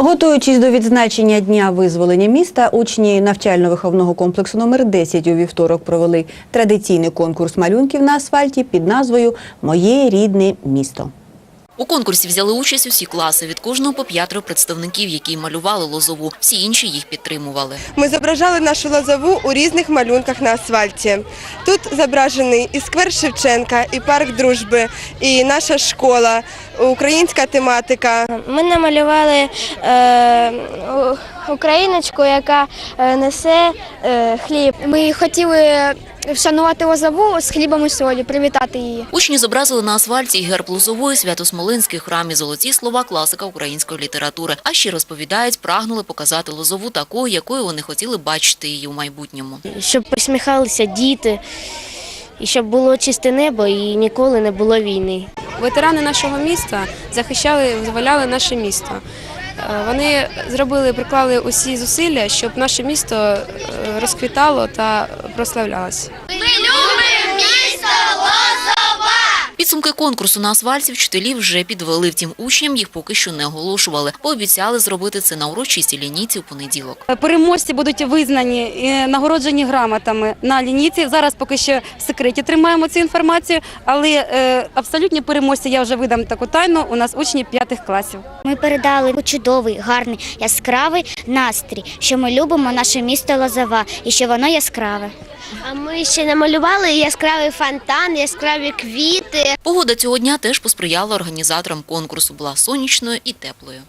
Готуючись до відзначення дня визволення міста, учні навчально-виховного комплексу номер 10 у вівторок провели традиційний конкурс малюнків на асфальті під назвою Моє рідне місто. У конкурсі взяли участь усі класи від кожного по п'ятеро представників, які малювали лозову. Всі інші їх підтримували. Ми зображали нашу лозову у різних малюнках на асфальті. Тут зображений і сквер Шевченка, і парк дружби, і наша школа, українська тематика. Ми намалювали е, україночку, яка е, несе е, хліб. Ми хотіли вшанувати лозову з хлібом і солі, привітати її. Учні зобразили на асфальті герб Лозової, Свято-Смолинський храм і золоті слова класика української літератури. А ще розповідають, прагнули показати Лозову такою, якою вони хотіли бачити її у майбутньому. Щоб посміхалися діти, і щоб було чисте небо і ніколи не було війни. Ветерани нашого міста захищали, визволяли наше місто. Е, Вони зробили, приклали усі зусилля, щоб наше місто е, розквітало та прославлялося. Підсумки конкурсу на асфальті вчителі вже підвели. Втім, учням їх поки що не оголошували. Пообіцяли зробити це на урочистій лінійці у понеділок. Переможці будуть визнані і нагороджені грамотами на лінійці. Зараз поки що в секреті тримаємо цю інформацію, але е, абсолютні переможці я вже видам таку тайну. У нас учні п'ятих класів. Ми передали чудовий, гарний, яскравий настрій, що ми любимо наше місто Лозова і що воно яскраве. А ми ще намалювали яскравий фонтан, яскраві квіти. Погода цього дня теж посприяла організаторам конкурсу. Була сонячною і теплою.